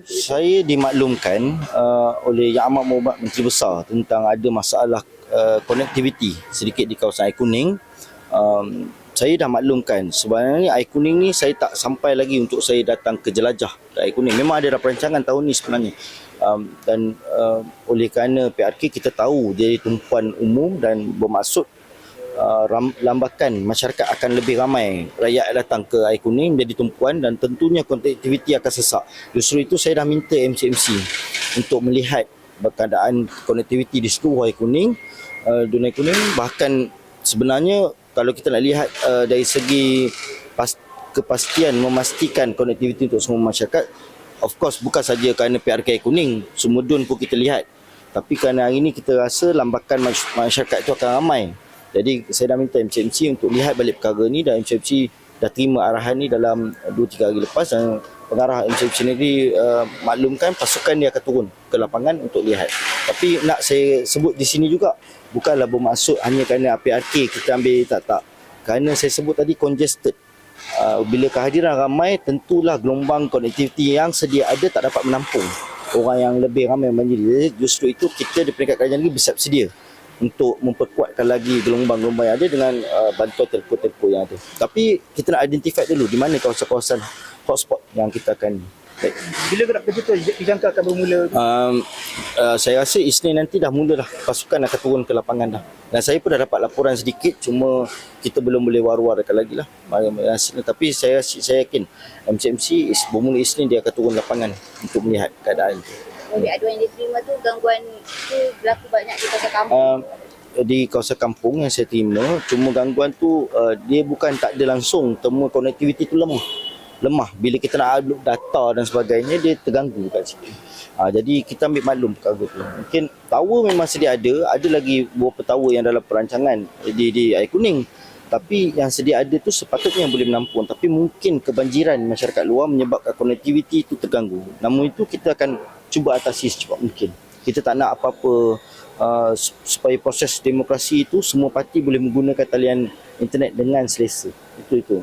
Saya dimaklumkan uh, oleh Yang Amat Mohd Menteri Besar tentang ada masalah uh, konektiviti sedikit di kawasan Air Kuning. Um, saya dah maklumkan sebenarnya Air Kuning ni saya tak sampai lagi untuk saya datang ke jelajah Air Kuning. Memang ada dah perancangan tahun ni sebenarnya. Um, dan uh, oleh kerana PRK kita tahu dia tumpuan umum dan bermaksud uh, ram- lambakan masyarakat akan lebih ramai. Rakyat datang ke air kuning menjadi tumpuan dan tentunya konektiviti akan sesak. Justru itu saya dah minta MCMC untuk melihat keadaan konektiviti di seluruh air kuning, uh, dunia air kuning. Bahkan sebenarnya kalau kita nak lihat uh, dari segi pas- kepastian memastikan konektiviti untuk semua masyarakat of course bukan saja kerana PRK air kuning, Sumedun pun kita lihat. Tapi kerana hari ini kita rasa lambakan masy- masyarakat itu akan ramai jadi saya dah minta MCMC untuk lihat balik perkara ni dan MCMC dah terima arahan ni dalam 2-3 hari lepas dan pengarah MCMC sendiri uh, maklumkan pasukan dia akan turun ke lapangan untuk lihat. Tapi nak saya sebut di sini juga bukanlah bermaksud hanya kerana PRK kita ambil tak tak. Kerana saya sebut tadi congested. Uh, bila kehadiran ramai tentulah gelombang konektiviti yang sedia ada tak dapat menampung orang yang lebih ramai menjadi. Jadi justru itu kita di peringkat kerajaan negeri bersiap untuk memperkuatkan lagi gelombang-gelombang yang ada dengan uh, bantuan telco-telco yang ada. Tapi kita nak identify dulu di mana kawasan-kawasan hotspot yang kita akan Baik. Bila gerak kerja tu dijangka akan bermula Um, uh, saya rasa Isnin nanti dah mula dah pasukan akan turun ke lapangan dah. Dan saya pun dah dapat laporan sedikit cuma kita belum boleh war-warkan lagi lah. Tapi saya saya yakin MCMC bermula Isnin dia akan turun lapangan untuk melihat keadaan itu. Oleh aduan yang diterima tu gangguan tu berlaku banyak di kawasan kampung. uh, di kawasan kampung yang saya terima cuma gangguan tu uh, dia bukan tak ada langsung. Temu konektiviti tu lemah. Lemah. Bila kita nak upload data dan sebagainya dia terganggu kat situ. Uh, jadi kita ambil maklum perkara tu. Mungkin tower memang sedia ada. Ada lagi beberapa tower yang dalam perancangan di di air kuning. Tapi yang sedia ada tu sepatutnya boleh menampung. Tapi mungkin kebanjiran masyarakat luar menyebabkan konektiviti itu terganggu. Namun itu kita akan cuba atasi secepat mungkin kita tak nak apa-apa uh, supaya proses demokrasi itu semua parti boleh menggunakan talian internet dengan selesa. Itu itu.